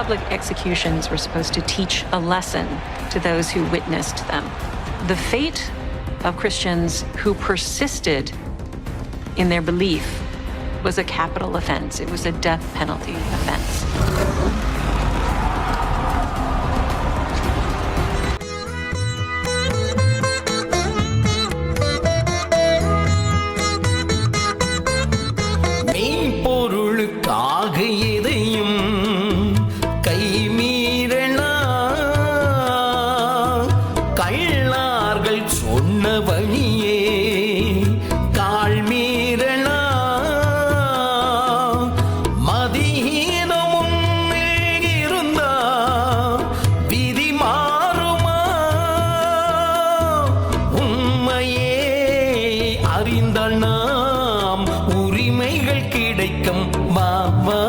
public executions were supposed to teach a lesson to those who witnessed them. The fate of Christians who persisted in their belief was a capital offense, it was a death penalty offense. அறிந்தால் நாம் உரிமைகள் கிடைக்கும் மாமா